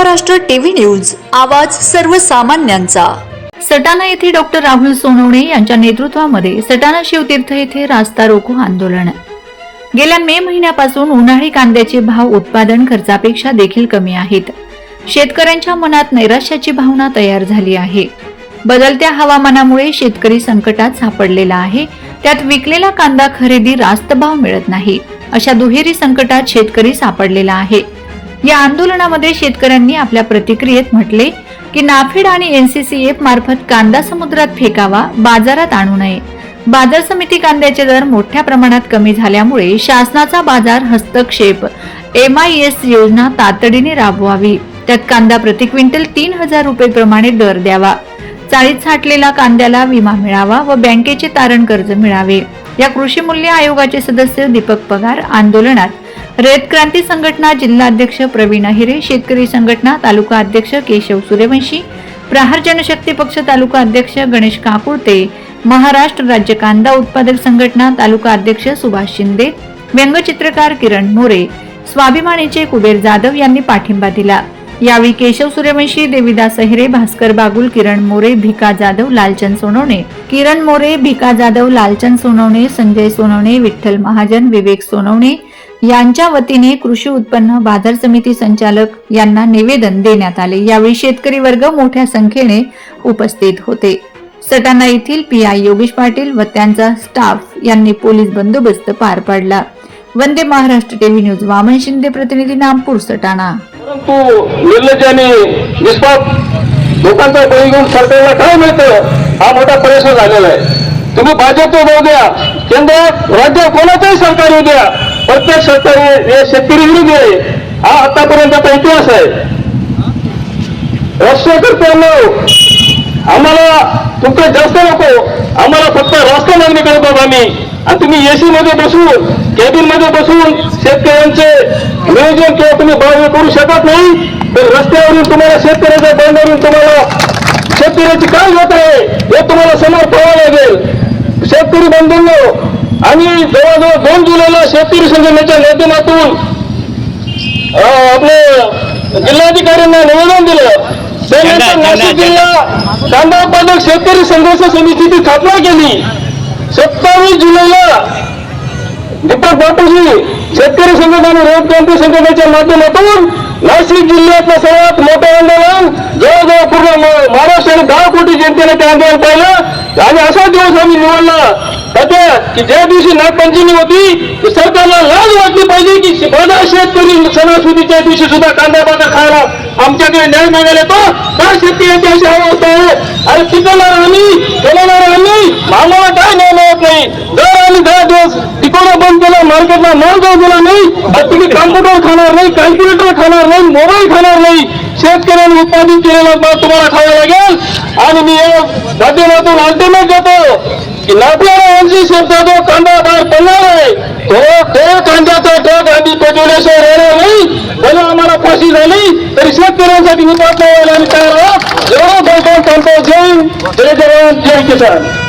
Maharashtra TV news आवाज सर्वसामान्यांचा. सटाणा येथे डॉक्टर राहुल सोनवणे यांच्या नेतृत्वामध्ये सटाणा शिवतीर्थ येथे रास्ता रोको आंदोलन. गेल्या मे महिन्यापासून उन्हाळी कांद्याचे भाव उत्पादन खर्चापेक्षा देखील कमी आहेत. शेतकऱ्यांच्या मनात नैराश्याची भावना तयार झाली आहे. बदलत्या हवामानामुळे शेतकरी संकटात सापडलेला आहे. त्यात विकलेला कांदा खरेदी रास्त भाव मिळत नाही. अशा दुहेरी संकटात शेतकरी सापडलेला आहे. या आंदोलनामध्ये शेतकऱ्यांनी आपल्या प्रतिक्रियेत म्हटले की नाफेड आणि एनसीसीएफ मार्फत कांदा समुद्रात फेकावा बाजारात आणू नये. बाजार समिती कांद्याचे दर मोठ्या प्रमाणात कमी झाल्यामुळे शासनाचा बाजार हस्तक्षेप. एम आय एस योजना तातडीने राबवावी. त्यात कांदा प्रति क्विंटल तीन हजार रुपये प्रमाणे दर द्यावा. चाळीत साठलेला कांद्याला विमा मिळावा व बँकेचे तारण कर्ज मिळावे. या कृषी मूल्य आयोगाचे सदस्य दीपक पगार आंदोलनात रयत क्रांती संघटना जिल्हाध्यक्ष प्रवीण अहिरे शेतकरी संघटना तालुका अध्यक्ष केशव सूर्यवंशी प्रहार जनशक्ती पक्ष तालुका अध्यक्ष गणेश काकुळते महाराष्ट्र राज्य कांदा उत्पादक संघटना तालुका अध्यक्ष सुभाष शिंदे व्यंगचित्रकार किरण मोरे स्वाभिमानीचे कुबेर जाधव यांनी पाठिंबा दिला. यावेळी केशव सूर्यवंशी देविदास अहिरे भास्कर बागुल किरण मोरे भिका जाधव लालचंद सोनवणे. किरण मोरे भिका जाधव लालचंद सोनवणे संजय सोनवणे विठ्ठल महाजन विवेक सोनवणे यांच्या वतीने कृषी उत्पन्न बाजार समिती संचालक यांना निवेदन देण्यात आले. यावेळी शेतकरी वर्ग मोठ्या संख्येने उपस्थित होते. सटाणा येथील पी आय योगेश पाटील व त्यांचा स्टाफ यांनी पोलीस बंदोबस्त पार पाडला. वंदे महाराष्ट्र टीव्ही न्यूज वामन शिंदे प्रतिनिधी नामपूर सटाणा. परंतु निर्लज्याने निष्पाप लोकांचा बळी घेऊन सरकारला काय मिळतं? हा मोठा प्रश्न झालेला आहे. तुम्ही भाजपचं जाऊ द्या केंद्र राज्य कोणाचंही सरकार येऊ द्या प्रत्येक सरकार हे शेतकरी विरोधी आहे. हा आतापर्यंतचा इतिहास आहे. राष्ट्रकर्त्यांनो आम्हाला तुमचं जास्त नको. आम्हाला फक्त राष्ट्र मागणी करत आहोत आम्ही. आणि तुम्ही एसी मध्ये बसून केबिनमध्ये बसून शेतकऱ्यांचे नियोजन किंवा तुम्ही बाजू करू शकत नाही तर रस्त्यावरून तुम्हाला शेतकऱ्याच्या बंडावरून तुम्हाला शेतकऱ्याची काय होत आहे हे तुम्हाला समोर पाहावं लागेल. शेतकरी बंधूंनो आणि जवळजवळ दोन जुलैला शेतकरी संघटनेच्या माध्यमातून आपले जिल्हाधिकाऱ्यांना निवेदन दिलं. त्यानंतर नाशिक जिल्हा कांदा उत्पादक शेतकरी संघर्ष समितीची स्थापना केली. सत्तावीस जुलैला दीपक बापूजी शेतकरी संघटना आणि रयत क्रांती संघटनेच्या माध्यमातून नाशिक जिल्ह्यातलं सर्वात मोठं आंदोलन जवळजवळ पूर्ण म- महाराष्ट्र आणि दहा कोटी जनतेने ते आंदोलन पाहिलं. आणि असा दिवस आम्ही निवडला. त्याच्या की ज्या दिवशी नागपंचमी होती सरकारला लाज वाटली पाहिजे की माझा शेतकरी सणासुदीच्या दिवशी सुद्धा कांदा बाजार खायला आमच्याकडे न्याय मागायला येतो त्या शेतकऱ्यांची अशी अवस्था आहे. आणि पिकवणार आम्ही केलणार आम्ही मामा मिळत नाही दर आणि दहा दिवस टिकवणं बंद केला मार्केटला माल जाऊ दिला नाही. तर तुम्ही कॉम्प्युटर खाणार नाही कॅल्क्युलेटर खाणार नाही मोबाईल खाणार नाही. शेतकऱ्यांनी उत्पादित केलेला माल तुम्हाला खावा लागेल. आणि मी या माध्यमातून अल्टिमेट देतो की नापल्याला यांची शब्द जो कांदा बाहेर पडणार आहे. तो तो कांद्याचा टोक आम्ही पेटवल्याशिवाय राहणार नाही. भले आम्हाला फाशी झाली तरी शेतकऱ्यांसाठी हुतात्मा व्हायला आम्ही तयार आहोत एवढं बोलतो सांगतो जय जय जवान जय किसान.